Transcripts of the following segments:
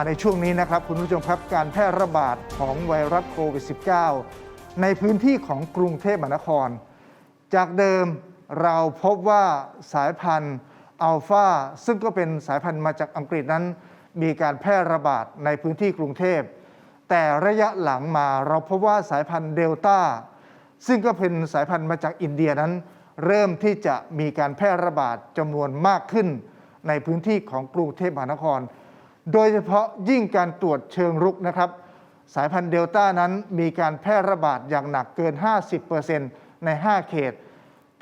มาในช่วงนี้นะครับ คุณผู้ชมครับการแพร่ระบาดของไวรัสโควิด -19 ในพื้นที่ของกรุงเทพมหานคร จากเดิมเราพบว่าสายพันธุ์อัลฟาซึ่งก็เป็นสายพันธุ์มาจากอังกฤษนั้น มีการแพร่ระบาดในพื้นที่กรุงเทพ แต่ระยะหลังมาเราพบว่าสายพันธุ์เดลต้าซึ่งก็เป็นสายพันธุ์มาจากอินเดียนั้น เริ่มที่จะมีการแพร่ระบาดจำนวนมากขึ้น ในพื้นที่ของกรุงเทพมหานคร โดยเฉพาะยิ่งการตรวจเชิงรุกนะครับ สายพันธุ์เดลต้านั้นมีการแพร่ระบาดอย่างหนักเกิน 50%ใน 5 เขต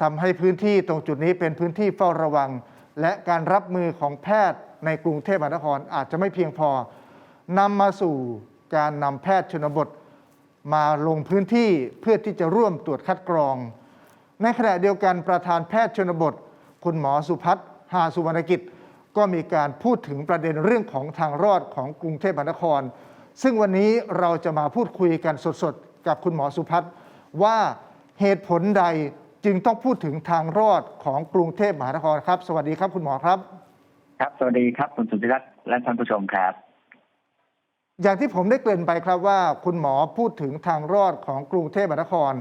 ทำให้พื้นที่ตรงจุดนี้เป็นพื้นที่เฝ้าระวัง และการรับมือของแพทย์ในกรุงเทพมหานครอาจจะไม่เพียงพอนำมาสู่การนำแพทย์ชนบท มาลงพื้นที่เพื่อที่จะร่วมตรวจคัดกรอง ในขณะเดียวกันประธานแพทย์ชนบท คุณหมอสุพัฒน์หาสุวรรณกิจ ก็มีการพูดถึงประเด็นเรื่องของทางรอดของกรุงเทพมหานคร ซึ่งวันนี้เราจะมาพูดคุยกันสดๆ กับคุณหมอสุพัฒน์ว่าเหตุผลใดจึงต้องพูดถึงทางรอดของกรุงเทพมหานครครับ สวัสดีครับคุณหมอครับ ครับ สวัสดีครับคุณสุธิรัตน์และท่านผู้ชมครับ อย่างที่ผมได้เกริ่นไปครับว่า คุณหมอพูดถึงทางรอดของกรุงเทพมหานคร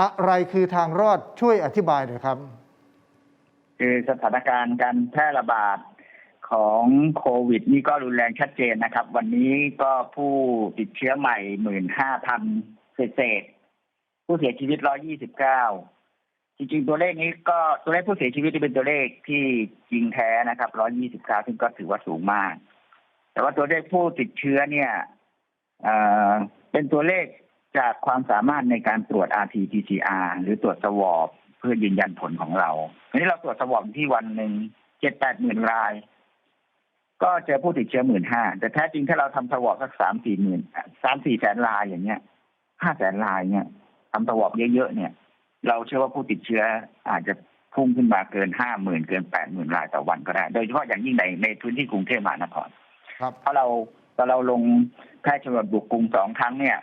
อะไรคือทางรอดช่วยอธิบายหน่อยครับ คือสถานการณ์การแพร่ระบาด ของโควิด นี่ก็รุนแรงชัดเจนนะครับ วันนี้ก็ผู้ติดเชื้อใหม่หมื่นห้าพันเศษผู้เสียชีวิตร้อยี่สิบเก้าจริงๆ ตัวเลขนี้ก็ตัวเลขผู้เสียชีวิตที่เป็นตัวเลขที่จริงแท้นะครับร้อยี่สิบเก้าซึ่งก็ถือว่าสูงมาก แต่ว่าตัวเลขผู้ติดเชื้อเนี่ยเอ่อเป็นตัวเลขจากความสามารถในการตรวจ RT-PCR หรือตรวจสวอปเพื่อยืนยันผลของเราทีนี้เราตรวจสวอปที่วันหนึ่งเจ็ดแปดหมื่นราย ก็เจอผู้ติดเชื้อหมื่นห้าแต่แท้จริงถ้าเราทำสวอปสักสามสี่หมื่นสามสี่แสนรายอย่างเงี้ยห้าแสนรายเนี่ยทำสวอปเยอะๆเนี่ย เราเชื่อว่าผู้ติดเชื้ออาจจะพุ่งขึ้นมาเกินห้าหมื่นเกินแปดหมื่นรายต่อวันก็ได้ โดยเฉพาะอย่างยิ่งในในพื้นที่กรุงเทพมหานครครับเพราะเราตอนเราลงแพทย์ชนบทบุกกรุงสองครั้งเนี่ย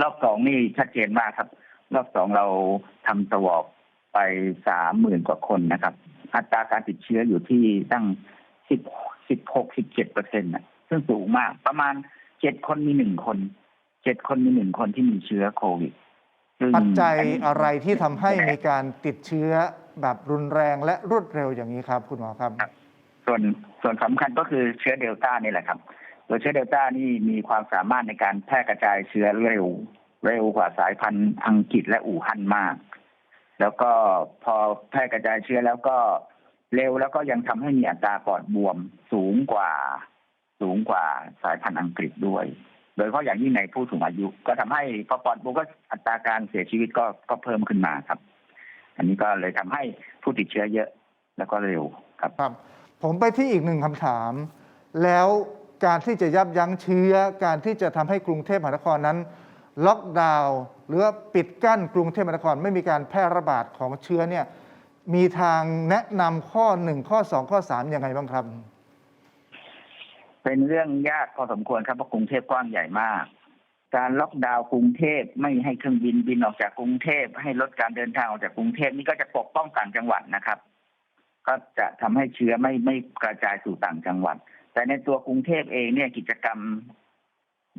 รอบสองนี่ชัดเจนมากครับ รอบสองเราทำสวอปไปสามหมื่นกว่าคนนะครับ อัตราการติดเชื้ออยู่ที่ตั้งสิบ สิบหกสิบเจ็ดเปอร์เซ็นต์ะซึ่งสูงมาก ประมาณเจ็ดคนมีหนึ่งคนเจ็ดคนมีหนึ่งคนที่มีเชื้อโควิดซึ่งปัจจัยนนี้อะไรที่ทำให้มีการติดเชื้อแบบรุนแรงและรวดเร็วอย่างนี้ครับ คุณหมอครับ ส่วนส่วนสำคัญก็คือเชื้อเดลต้านี่แหละครับตัวเชื้อเดลต้านี่มีความสามารถในการแพร่กระจายเชื้อเร็ว เร็วกว่าสายพันธุ์อังกฤษและอู่ฮั่นมาก แล้วก็พอแพร่กระจายเชื้อแล้วก็ เร็วแล้วก็ยังทำให้มีอัตราปอดบวมสูงกว่าสูงกว่าสายพันธุ์อังกฤษด้วย โดยเฉพาะอย่างยิ่งในผู้สูงอายุ ก็ทำให้พอปอดบวมก็อัตราการเสียชีวิตก็ก็เพิ่มขึ้นมาครับ อันนี้ก็เลยทำให้ผู้ติดเชื้อเยอะแล้วก็เร็วครับครับ ผมไปที่อีกหนึ่งคำถาม แล้วการที่จะยับยั้งเชื้อ การที่จะทำให้กรุงเทพมหานครนั้น ล็อกดาวน์หรือปิดกั้นกรุงเทพมหานครไม่มีการแพร่ระบาดของเชื้อเนี่ย มีทางแนะนำข้อ1ข้อ2ข้อ3ยังไงบ้างครับ เป็นเรื่องยากพอสมควรครับเพราะกรุงเทพกว้างใหญ่มาก การล็อกดาวน์กรุงเทพไม่ให้เครื่องบินบินออกจากกรุงเทพให้ลดการเดินทางออกจากกรุงเทพนี่ก็จะปกป้องต่างจังหวัดนะครับ ก็จะทำให้เชื้อไม่ไม่กระจายสู่ต่างจังหวัด แต่ในตัวกรุงเทพเองเนี่ยกิจกรรม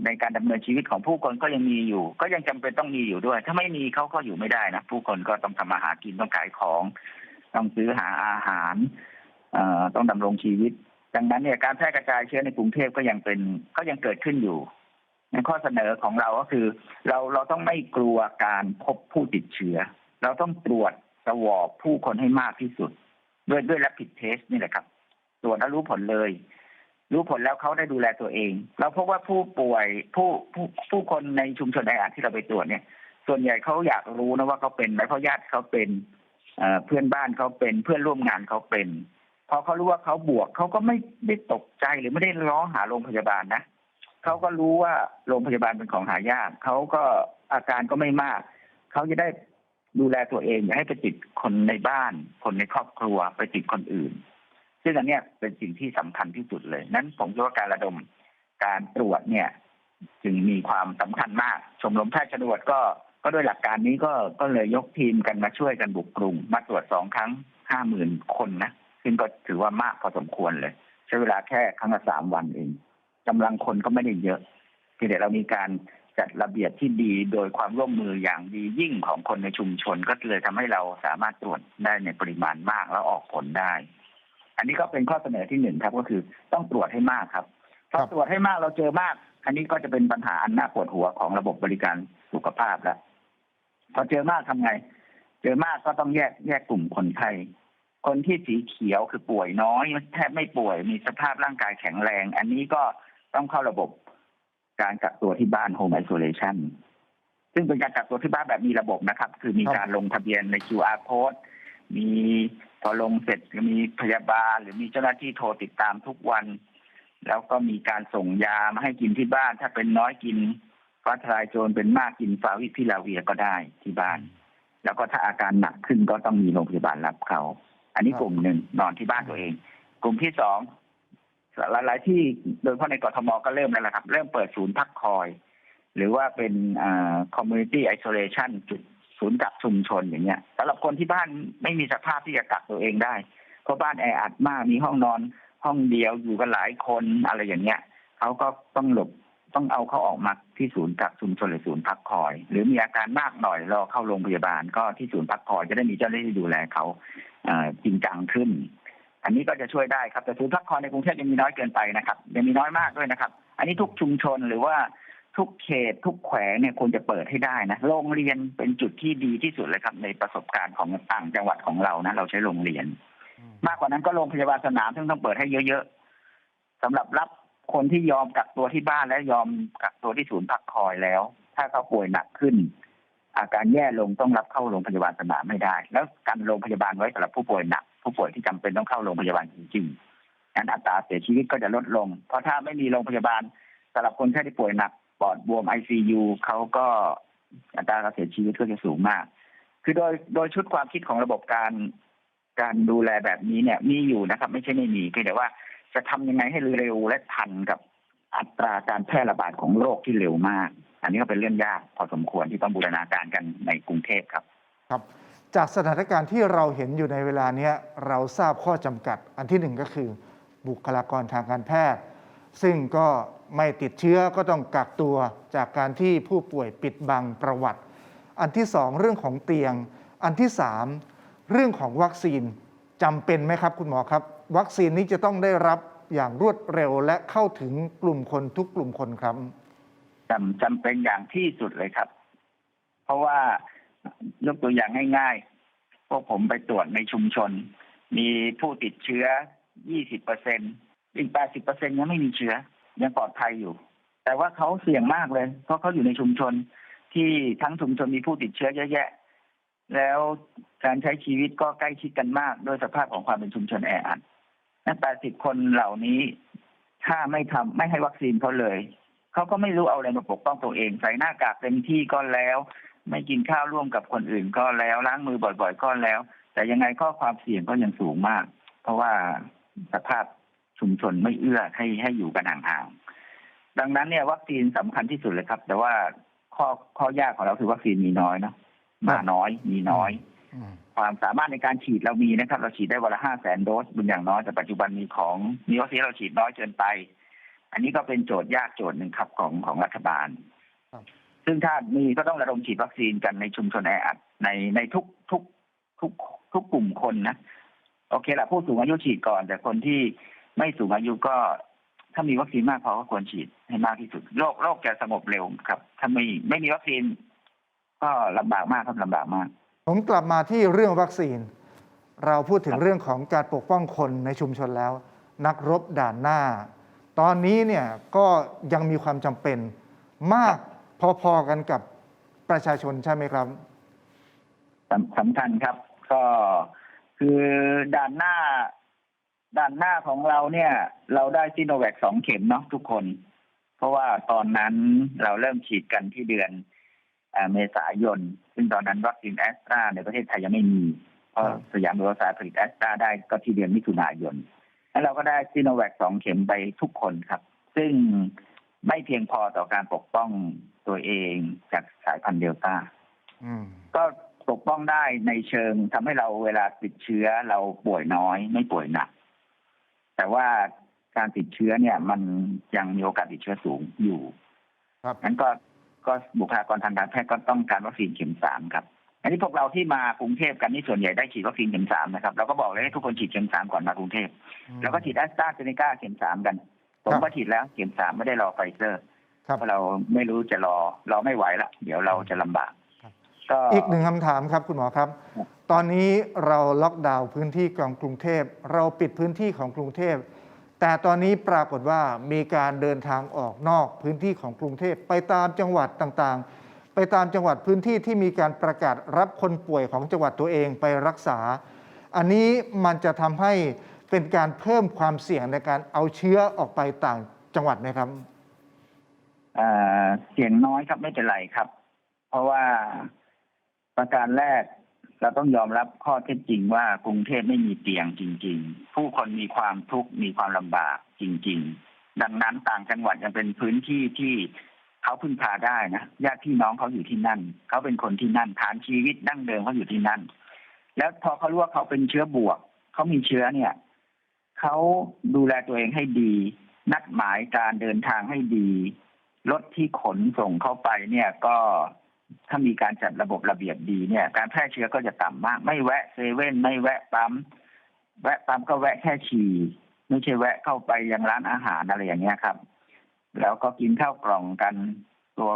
ในการดำเนินชีวิตของผู้คนก็ยังมีอยู่ ก็ยังจำเป็นต้องมีอยู่ด้วย ถ้าไม่มีเขาก็อยู่ไม่ได้นะผู้คนก็ต้องทำมาหากินต้องขายของ ต้องซื้อหาอาหารต้องดำรงชีวิต ดังนั้นเนี่ยการแพร่กระจายเชื้อในกรุงเทพก็ยังเป็นก็ยังเกิดขึ้นอยู่ในข้อเสนอของเราก็คือ เราเราต้องไม่กลัวการพบผู้ติดเชื้อ เราต้องตรวจสวอปผู้คนให้มากที่สุด ด้วยด้วย rapid test นี่แหละครับ ตรวจแล้วรู้ผลเลย รู้ผลแล้วเขาได้ดูแลตัวเอง เราพบว่าผู้ป่วยผู้ผู้ผู้คนในชุมชนแออัดที่เราไปตรวจเนี่ย ส่วนใหญ่เขาอยากรู้นะว่าเขาเป็นไหมเพราะญาติเขาเป็นเพื่อนบ้านเขาเป็นเพื่อนร่วมงานเขาเป็นพอเขารู้ว่าเขาบวกเขาก็ไม่ได้ตกใจหรือไม่ได้ร้องหาโรงพยาบาลนะเขาก็รู้ว่าโรงพยาบาลเป็นของหายากเขาก็อาการก็ไม่มากเขาจะได้ดูแลตัวเองอย่าให้ไปติดคนในบ้าน คนในครอบครัวไปติดคนอื่น ซึ่งอันเนี้ยเป็นสิ่งที่สำคัญที่สุดเลย นั้นผมคิดว่าการระดมการตรวจเนี่ย จึงมีความสำคัญมาก ชมรมแพทย์ชนบทก็ก็ด้วยหลักการนี้ก็ก็เลยยกทีมกันมาช่วยกันบุกกรุง มาตรวจสองครั้งห้าหมื่นคนนะซึ่งก็ถือว่ามากพอสมควรเลย ใช้เวลาแค่ครั้งละสามวันเองกำลังคนก็ไม่ได้เยอะทีเพียงแต่เรามีการจัดระเบียบที่ดีโดยความร่วมมืออย่างดียิ่งของคนในชุมชน ก็เลยทำให้เราสามารถตรวจได้ในปริมาณมากแล้วออกผลได้ อันนี้ก็เป็นข้อเสนอที่หนึ่งครับ ก็คือต้องตรวจให้มากครับพอตรวจให้มากเราเจอมาก อันนี้ก็จะเป็นปัญหาอันน่าปวดหัวของระบบบริการสุขภาพแล้วพอเจอมากทำไง เจอมากก็ต้องแยกแยกกลุ่มคนไข้คนที่สีเขียวคือป่วยน้อยแทบไม่ป่วยมีสภาพร่างกายแข็งแรง อันนี้ก็ต้องเข้าระบบการกักตัวที่บ้าน Home Isolation ซึ่งเป็นการกักตัวที่บ้านแบบมีระบบนะครับ คือมีการลงทะเบียนใน QR code มี พอลงเสร็จก็มีพยาบาลหรือมีเจ้าหน้าที่โทรติดตามทุกวัน แล้วก็มีการส่งยามาให้กินที่บ้าน ถ้าเป็นน้อยกินฟ้าทลายโจรเป็นมากกินฟาวิพิลาเวียก็ได้ที่บ้าน แล้วก็ถ้าอาการหนักขึ้นก็ต้องมีโรงพยาบาลรับเขา อันนี้กลุ่มหนึ่งนอนที่บ้านตัวเอง กลุ่มที่สองหลายๆที่โดยเฉพาะในกรทมก็เริ่มแล้วครับ เริ่มเปิดศูนย์พักคอย หรือว่าเป็นอ่า community isolation จุด ศูนย์กักชุมชนอย่างเงี้ยสำหรับคนที่บ้านไม่มีสภาพที่จะกักตัวเองได้ เพราะบ้านแออัดมากมีห้องนอน ห้องเดียวอยู่กันหลายคนอะไรอย่างเงี้ยเขาก็ต้องหลบต้องเอาเขาออกมาที่ศูนย์กักชุมชนหรือศูนย์พักคอย หรือมีอาการมากหน่อยรอเข้าโรงพยาบาลก็ที่ศูนย์พักคอยจะได้มีเจ้าหน้าที่ดูแลเขาจริงจังขึ้น อันนี้ก็จะช่วยได้ครับแต่ศูนย์พักคอยในกรุงเทพยังมีน้อยเกินไปนะครับยังมีน้อยมากด้วยนะครับ อันนี้ทุกชุมชนหรือว่า ทุกเขตทุกแขวงเนี่ยควรจะเปิดให้ได้นะโรงเรียนเป็นจุดที่ดีที่สุดเลยครับ ในประสบการณ์ของต่างจังหวัดของเรานะเราใช้โรงเรียน มากกว่านั้นก็โรงพยาบาลสนามซึ่งต้องเปิดให้เยอะๆสำหรับรับคนที่ยอมกักตัวที่บ้านและยอมกักตัวที่ศูนย์พักคอยแล้ว ถ้าเขาป่วยหนักขึ้น อาการแย่ลงต้องรับเข้าโรงพยาบาลสนามไม่ได้ แล้วกันโรงพยาบาลไว้สำหรับผู้ป่วยหนัก ผู้ป่วยที่จำเป็นต้องเข้าโรงพยาบาลจริงๆงั้นอัตราเสียชีวิตก็จะลดลง เพราะถ้าไม่มีโรงพยาบาลสำหรับคนไข้ที่ป่วยหนัก ปอดบวมไอซียูเขาก็อัตราการเสียชีวิตก็จะสูงมาก คือโดยโดยชุดความคิดของระบบการการดูแลแบบนี้เนี่ยมีอยู่นะครับ ไม่ใช่ไม่มีเพียงแต่ว่าจะทำยังไงให้เร็วและทันกับอัตราการแพร่ระบาดของโรคที่เร็วมาก อันนี้ก็เป็นเรื่องยากพอสมควรที่ต้องบูรณาการกันในกรุงเทพครับ ครับ จากสถานการณ์ที่เราเห็นอยู่ในเวลานี้เราทราบข้อจำกัด อันที่หนึ่งก็คือบุคลากรทางการแพทย์ ซึ่งก็ ไม่ติดเชื้อก็ต้องกักตัวจากการที่ผู้ป่วยปิดบังประวัติ อันที่สองเรื่องของเตียง อันที่สามเรื่องของวัคซีนจำเป็นไหมครับคุณหมอครับ วัคซีนนี้จะต้องได้รับอย่างรวดเร็วและเข้าถึงกลุ่มคนทุกกลุ่มคนครับจำจำเป็นอย่างที่สุดเลยครับ เพราะว่ายกตัวอย่างง่ายๆ พวกผมไปตรวจในชุมชน มีผู้ติดเชื้อ 20เปอร์เซ็นอีก 80เปอร์เซ็นยังไม่มีเชื้อ ยังปลอดภัยอยู่ แต่ว่าเขาเสี่ยงมากเลย เพราะเขาอยู่ในชุมชนที่ทั้งชุมชนมีผู้ติดเชื้อเยอะแยะ แล้วการใช้ชีวิตก็ใกล้ชิดกันมากโดยสภาพของความเป็นชุมชนแออัดนั่น80คนเหล่านี้ ถ้าไม่ทำไม่ให้วัคซีนเขาเลยเขาก็ไม่รู้เอาอะไรมาปกป้องตัวเอง ใส่หน้ากากเต็มที่ก็แล้ว ไม่กินข้าวร่วมกับคนอื่นก็แล้วล้างมือบ่อย ๆ ก็แล้ว แต่ยังไงก็ความเสี่ยงก็ยังสูงมาก เพราะว่าสภาพ ชุมชนไม่เอื้อให้ให้อยู่กันห่างๆดังนั้นเนี่ยวัคซีนสำคัญที่สุดเลยครับ แต่ว่าข้อข้อยากของเราคือวัคซีนมีน้อยเนาะมาน้อย มีน้อยอืมความสามารถในการฉีดเรามีนะครับ เราฉีดได้วันละห้าแสนโดสเป็นอย่างน้อยแต่ปัจจุบันมีของมีวัคซีนเราฉีดน้อยเกินไป อันนี้ก็เป็นโจทย์ยากโจทย์หนึ่งครับของของรัฐบาลครับซึ่งถ้ามีก็ต้องระดมฉีดวัคซีนกันในชุมชนแออัดในในทุกทุกทุกทุกกลุ่มคนนะ โอเคละผู้สูงอายุฉีดก่อน แต่คนที่ ไม่สูงอายุก็ถ้ามีวัคซีนมากพอก็ควรฉีดให้มากที่สุดโรคโรคจะสงบเร็วครับ ถ้าไม่ไม่มีวัคซีน ก็ลำบากมากครับลำบากมาก ผมกลับมาที่เรื่องวัคซีน เราพูดถึคงรับเรื่องของการปกป้องคนในชุมชนแล้ว นักรบด่านหน้า ตอนนี้เนี่ยก็ยังมีความจำเป็นมากพอๆกันกับประชาชนใช่ไหมครับสำสำคัญครับ ก็คือด่านหน้า ด่านหน้าของเราเนี่ย เราได้ซีโนแวคสองเข็มเนาะทุกคน เพราะว่าตอนนั้นเราเริ่มฉีดกันที่เดือนเอ่อเมษายน ซึ่งตอนนั้นวัคซีนแอสตราในประเทศไทยยังไม่มีเพราะครับสยามรัวสายผลิตแอสตราได้ก็ที่เดือนมิถุนายน แล้วเราก็ได้ซีโนแวคสองเข็มไปทุกคนครับ ซึ่งไม่เพียงพอต่อการปกป้องตัวเองจากสายพันธุ์เดลต้าอืมก็ปกป้องได้ในเชิงทำให้เราเวลาติดเชื้อเราป่วยน้อย ไม่ป่วยหนัก แต่ว่าการติดเชื้อเนี่ยมันยังมีโอกาสติดเชื้อสูงอยู่ ครับนั้นก็ก็บุคลากรทางการแพทย์ก็ต้องการวัคซีนเข็มสามครับ อันนี้พวกเราที่มากรุงเทพกันนี่ส่วนใหญ่ได้ฉีดวัคซีนเข็มสามนะครับเราก็บอกเลยให้ทุกคนฉีดเข็มสามก่อนมากรุงเทพแล้วก็ฉีดแอสตราเซเนกาเข็มสามกันผมครับก็ฉีดแล้วเข็มสามไม่ได้รอไฟเซอร์ครับเพราะเราไม่รู้จะรอรอไม่ไหวละเดี๋ยวเราจะลำบากครับ ก็อีกหนึ่งคำถามครับคุณหมอครับครับ ตอนนี้เราล็อกดาวน์พื้นที่ของกรุงเทพ เราปิดพื้นที่ของกรุงเทพ แต่ตอนนี้ปรากฏว่ามีการเดินทางออกนอกพื้นที่ของกรุงเทพไปตามจังหวัดต่างๆ ไปตามจังหวัดพื้นที่ที่มีการประกาศรับคนป่วยของจังหวัดตัวเองไปรักษา อันนี้มันจะทำให้เป็นการเพิ่มความเสี่ยงในการเอาเชื้อออกไปต่างจังหวัดไหมครับเอ่อเสียงน้อยครับไม่เป็นไรครับ เพราะว่า ประการแรกเราต้องยอมรับข้อเท็จจริงว่ากรุงเทพไม่มีเตียงจริง ๆ ผู้คนมีความทุกข์มีความลำบากจริง ๆ ดังนั้นต่างจังหวัดยังเป็นพื้นที่ที่เขาพึ่งพาได้นะญาติพี่น้องเขาอยู่ที่นั่น เขาเป็นคนที่นั่นฐานชีวิตดั้งเดิมเขาอยู่ที่นั่น แล้วพอเขารู้ว่าเขาเป็นเชื้อบวก เขามีเชื้อเนี่ย เขาดูแลตัวเองให้ดี นัดหมายการเดินทางให้ดีรถที่ขนส่งเข้าไปเนี่ยก็ ถ้ามีการจัดระบบระเบียบดีเนี่ย การแพร่เชื้อก็จะต่ำมาก ไม่แวะเซเว่นไม่แวะปั๊มแวะปั๊มก็แวะแค่ฉี่ไม่ใช่แวะเข้าไปยังร้านอาหารอะไรอย่างเงี้ยครับ แล้วก็กินข้าวกล่องกันตัว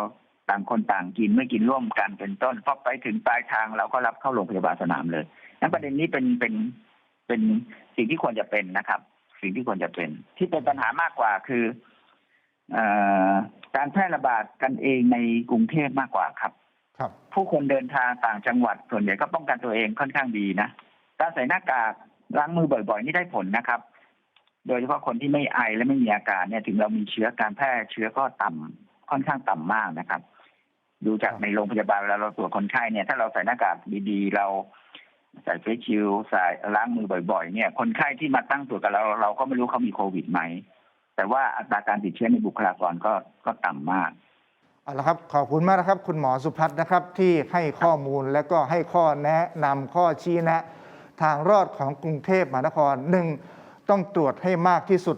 ต่างคนต่างกินไม่กินร่วมกันเป็นต้นพอไปถึงปลายทางเราก็รับเข้าโรงพยาบาลสนามเลยนั้นประเด็นนี้เป็นเป็นเป็นสิ่งที่ควรจะเป็นนะครับ สิ่งที่ควรจะเป็น ที่เป็นปัญหามากกว่าคืออการแพร่ระบาดกันเองในกรุงเทพมากกว่าครับ ผู้คนเดินทางต่างจังหวัดส่วนใหญ่ก็ป้องกันตัวเองค่อนข้างดีนะการใส่หน้ากากล้างมือบ่อยๆ นี่ได้ผลนะครับ โดยเฉพาะคนที่ไม่ไอและไม่มีอาการเนี่ย ถึงเรามีเชื้อการแพร่เชื้อก็ต่ำค่อนข้างต่ำมากนะครับ ดูจากในโรงพยาบาลเวลาเราตรวจคนไข้เนี่ย ถ้าเราใส่หน้ากากดีๆ เราใส่เฟซชิลด์ใส่ล้างมือบ่อย ๆ เนี่ย คนไข้ที่มาตั้งตรวจกับเราเราก็ไม่รู้เขามีโควิดไหมแต่ว่าอัตราการติดเชื้อในบุคลากรก็ก็ต่ำมาก เอาละครับขอบคุณมากนะครับ คุณหมอสุพัฒน์นะครับที่ให้ข้อมูลและก็ให้ข้อแนะนำข้อชี้แนะ ทางรอดของกรุงเทพมหานครหนึ่งต้องตรวจให้มากที่สุด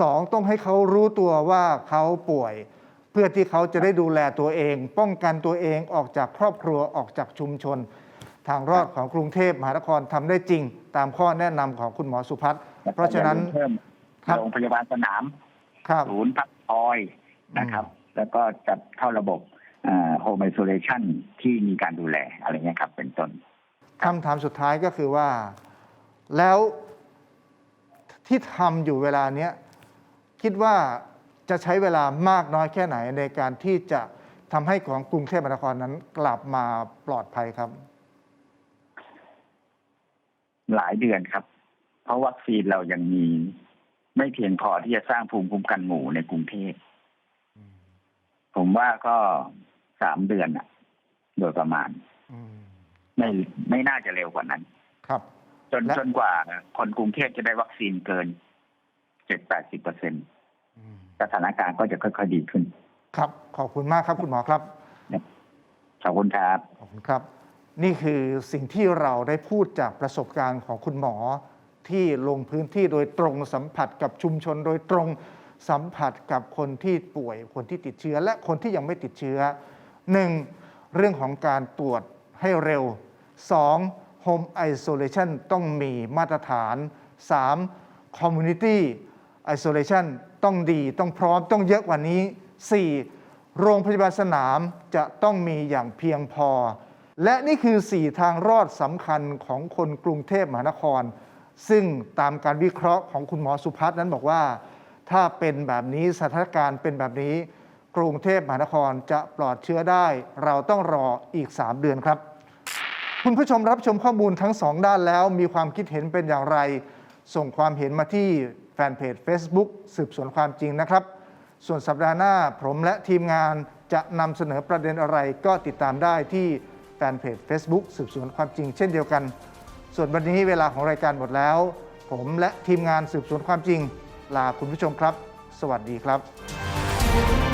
สองต้องให้เขารู้ตัวว่าเขาป่วย เพื่อที่เขาจะได้ดูแลตัวเอง ป้องกันตัวเองออกจากครอบครัวออกจากชุมชน ทางรอดของกรุงเทพมหานครทำได้จริง ตามข้อแนะนำของคุณหมอสุพัฒน์เพราะฉะนั้นเพิ่มครับ โรงพยาบาลสนามครับ ศูนย์พักคอยนะครับ แล้วก็จัดเข้าระบบโฮมไอโซเลชันที่มีการดูแลอะไรเงี้ยครับ เป็นต้นคำถามสุดท้ายก็คือว่า แล้วที่ทำอยู่เวลาเนี้ยคิดว่าจะใช้เวลามากน้อยแค่ไหนในการที่จะทำให้ของกรุงเทพมหานครนั้นกลับมาปลอดภัยครับ หลายเดือนครับ เพราะวัคซีนเรายังมีไม่เพียงพอที่จะสร้างภูมิคุ้มกันหมู่ในกรุงเทพ ผมว่าก็สามเดือนอะโดยประมาณอืมไม่ไม่น่าจะเร็วกว่านั้น ครับ จนและจนกว่าคนกรุงเทพจะได้วัคซีนเกินเจ็ดแปดสิบเปอร์เซ็นตอืมสถานการณ์ก็จะค่อยๆดีขึ้น ครับ ขอบคุณมากครับคุณหมอครับขอบคุณครับขอบคุณครับ นี่คือสิ่งที่เราได้พูดจากประสบการณ์ของคุณหมอที่ลงพื้นที่โดยตรงสัมผัสกับชุมชนโดยตรง สัมผัสกับคนที่ป่วยคนที่ติดเชื้อ และคนที่ยังไม่ติดเชื้อ 1. เรื่องของการตรวจให้เร็ว 2. Home Isolation ต้องมีมาตรฐาน 3. Community Isolation ต้องดีต้องพร้อมต้องเยอะกว่านี้ 4. โรงพยาบาลสนามจะต้องมีอย่างเพียงพอ และนี่คือ 4 ทางรอดสำคัญของคนกรุงเทพมหานคร ซึ่งตามการวิเคราะห์ของคุณหมอสุพัฒน์นั้นบอกว่า ถ้าเป็นแบบนี้สถานการณ์เป็นแบบนี้ กรุงเทพมหานครจะปลอดเชื้อได้ เราต้องรออีก 3 เดือนครับ คุณผู้ชมรับชมข้อมูลทั้งสองด้านแล้ว มีความคิดเห็นเป็นอย่างไร ส่งความเห็นมาที่แฟนเพจ Facebook สืบสวนความจริงนะครับ ส่วนสัปดาห์หน้าผมและทีมงานจะนำเสนอประเด็นอะไรก็ติดตามได้ที่แฟนเพจ Facebook สืบสวนความจริงเช่นเดียวกัน ส่วนวันนี้เวลาของรายการหมดแล้ว ผมและทีมงานสืบสวนความจริง ลาคุณผู้ชมครับ สวัสดีครับ